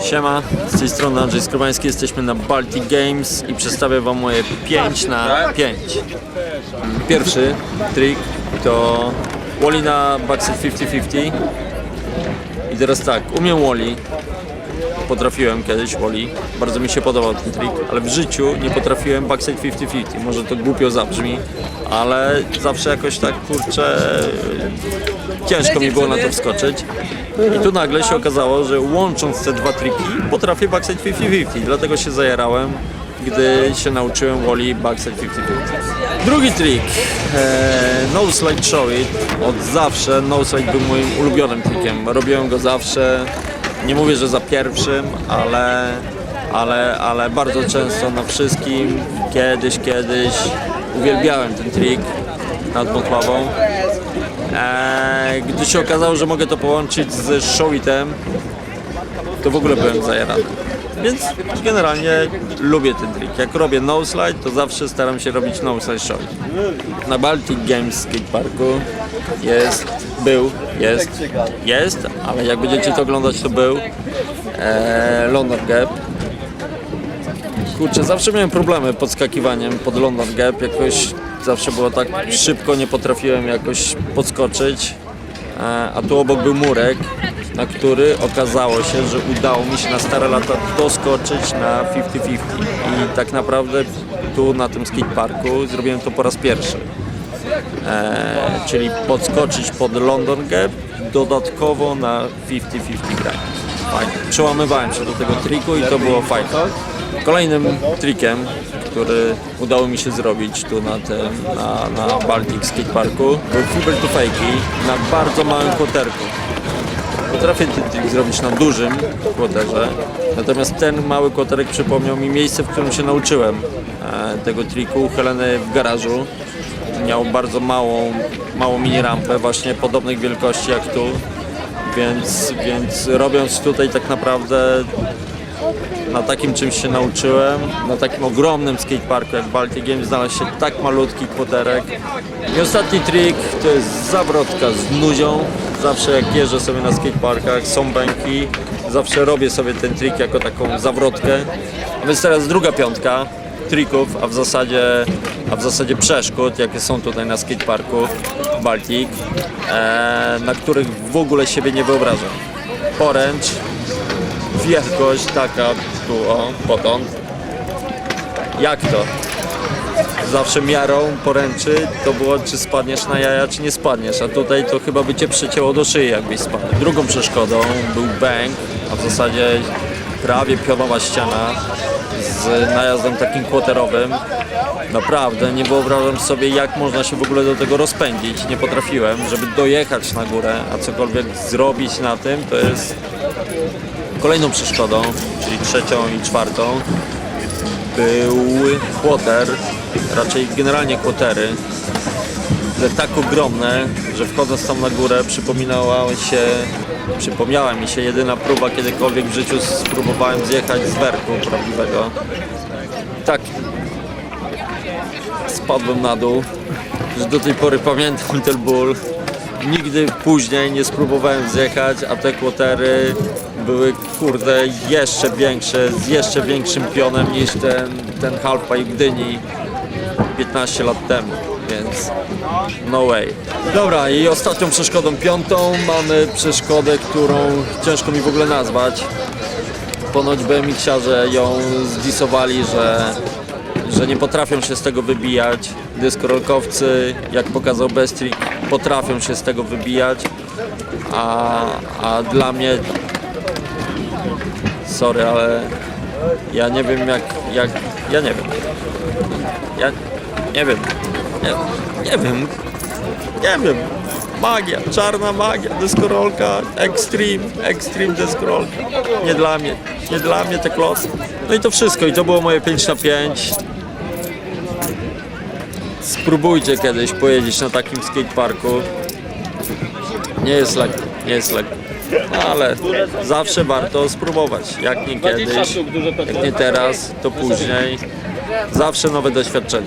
Siema, z tej strony Andrzej Skrobański, jesteśmy na Baltic Games i przedstawię Wam moje 5 na 5. Pierwszy trik to Wally na backside 50-50 i teraz tak, umiem Wally, potrafiłem kiedyś Wally, bardzo mi się podobał ten trik, ale w życiu nie potrafiłem backside 50-50, może to głupio zabrzmi, ale zawsze jakoś tak kurczę ciężko mi było na to wskoczyć. I tu nagle się okazało, że łącząc te dwa triki potrafię backside 50-50, dlatego się zajarałem, gdy się nauczyłem woli backside 50-50. Drugi trik, e, no slide show it. Od zawsze no slide był moim ulubionym trikiem, robiłem go zawsze, nie mówię, że za pierwszym, ale, ale, ale bardzo często na wszystkim, kiedyś, kiedyś uwielbiałem ten trik nad Motławą. Eee, gdy się okazało, że mogę to połączyć z showitem, to w ogóle byłem zajarany. Więc generalnie lubię ten trik. Jak robię no slide, to zawsze staram się robić no slide showit. Na Baltic Games Skate Parku jest, był, jest, jest, ale jak będziecie to oglądać, to był eee, London Gap. Kurczę, zawsze miałem problemy podskakiwaniem pod London Gap. Jakoś zawsze było tak szybko, nie potrafiłem jakoś podskoczyć. E, A tu obok był murek, na który okazało się, że udało mi się na stare lata doskoczyć na 50-50. I tak naprawdę tu na tym skateparku zrobiłem to po raz pierwszy. E, czyli podskoczyć pod London Gap, dodatkowo na 50-50 grać. Fajnie. Przełamywałem się do tego triku i to było fajne. Kolejnym trikiem, który udało mi się zrobić tu na tym, na, na Baltic Skate Parku, był fibel to fakey na bardzo małym kłoterku. Potrafię trik zrobić na dużym kłoterze, natomiast ten mały kłoterek przypomniał mi miejsce, w którym się nauczyłem e, tego triku, Heleny w garażu. Miał bardzo małą, małą mini rampę, właśnie podobnej wielkości jak tu, więc, więc robiąc tutaj tak naprawdę na takim czymś się nauczyłem, na takim ogromnym skateparku jak Baltic Games znalazł się tak malutki kwoterek. I ostatni trik to jest zawrotka z nuzią. Zawsze jak jeżdżę sobie na skateparkach, są bęki, zawsze robię sobie ten trik jako taką zawrotkę. A więc teraz druga piątka trików, a w zasadzie, a w zasadzie przeszkód, jakie są tutaj na skateparku Baltic, e, na których w ogóle siebie nie wyobrażam. Poręcz, wielkość taka tu o, potąd. Jak to? Zawsze miarą poręczy to było czy spadniesz na jaja, czy nie spadniesz, a tutaj to chyba by cię przycięło do szyi jakbyś spadł. Drugą przeszkodą był bank, a w zasadzie prawie pionowa ściana z najazdem takim kłoterowym. Naprawdę nie wyobrażam sobie jak można się w ogóle do tego rozpędzić. Nie potrafiłem, żeby dojechać na górę, a cokolwiek zrobić na tym to jest Kolejną przeszkodą, czyli trzecią i czwartą, był kłoter, raczej generalnie kłotery, ale tak ogromne, że wchodząc tam na górę przypominała się, przypomniała mi się jedyna próba kiedykolwiek w życiu spróbowałem zjechać z werku prawdziwego. Tak spadłem na dół, że do tej pory pamiętam ten ból. Nigdy później nie spróbowałem zjechać, a te kłotery były kurde jeszcze większe, z jeszcze większym pionem niż ten, ten halfpipe Gdyni 15 lat temu, więc no way. Dobra i ostatnią przeszkodą piątą mamy przeszkodę, którą ciężko mi w ogóle nazwać. Ponoć BMX-arze ją zdisowali, że że nie potrafią się z tego wybijać. Dyskorolkowcy, jak pokazał Bestrik, potrafią się z tego wybijać, a, a dla mnie sorry, ale ja nie wiem jak, jak ja nie wiem. Ja nie wiem. Nie, nie wiem. Nie wiem. Magia, czarna magia, deskorolka, extreme, extreme deskorolka. Nie dla mnie, nie dla mnie te klosy. No i to wszystko i to było moje 5 na 5. Spróbujcie kiedyś pojeździć na takim skateparku. Nie jest lekko, nie jest lekko. No ale zawsze warto spróbować. Jak nie kiedyś, jak nie teraz, to później. Zawsze nowe doświadczenie.